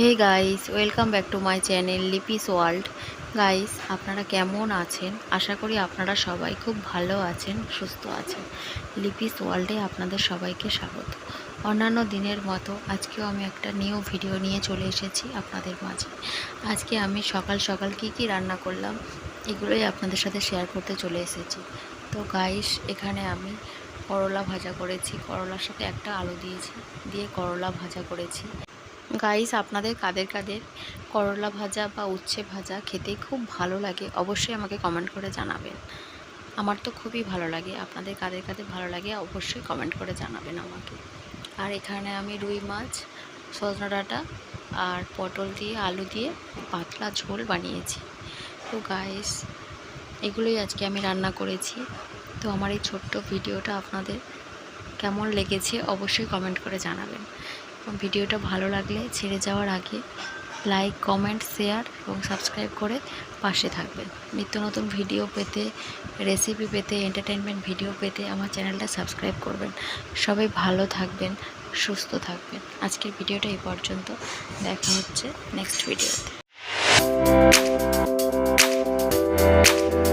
Hey guys welcome back to my channel Lipi's world guys আপনারা কেমন আছেন? আশা করি আপনারা সবাই খুব ভালো আছেন, সুস্থ আছেন। লিপিস ওয়ার্ল্ডে আপনাদের সবাইকে স্বাগত। অন্যান্য দিনের মতো আজকেও আমি একটা নিউ ভিডিও নিয়ে চলে এসেছি আপনাদের মাঝে। আজকে আমি সকাল সকাল কি কি রান্না করলাম, এগুলোই আপনাদের সাথে শেয়ার করতে চলে এসেছি। তো গাইস এখানে আমি করলা ভাজা করেছি। করলার সাথে একটা আলু দিয়েছি, দিয়ে করলা ভাজা করেছি। গাইস আপনাদের কাদের কাদের করলা ভাজা বা উচ্ছে ভাজা খেতে খুব ভালো লাগে অবশ্যই আমাকে কমেন্ট করে জানাবেন। আমার তো খুবই ভালো লাগে, আপনাদের কাদের কাদের ভালো লাগে অবশ্যই কমেন্ট করে জানাবেন আমাকে। আর এখানে আমি রুই মাছ, সজনা ডাঁটা আর পটল দিয়ে, আলু দিয়ে পাতলা ঝোল বানিয়েছি। তো গাইস এগুলোই আজকে আমি রান্না করেছি। তো আমার এই ছোট্ট ভিডিওটা আপনাদের কেমন লেগেছে অবশ্যই কমেন্ট করে জানাবেন। ভিডিওটা ভালো লাগলে ছেড়ে যাওয়ার আগে লাইক কমেন্ট শেয়ার এবং সাবস্ক্রাইব করে পাশে থাকবেন নিত্য নতুন ভিডিও পেতে রেসিপি পেতে এন্টারটেনমেন্ট ভিডিও পেতে আমার চ্যানেলটা সাবস্ক্রাইব করবেন। সবাই ভালো থাকবেন, সুস্থ থাকবেন। আজকের ভিডিওটা এই পর্যন্ত। দেখা হচ্ছে নেক্সট ভিডিওতে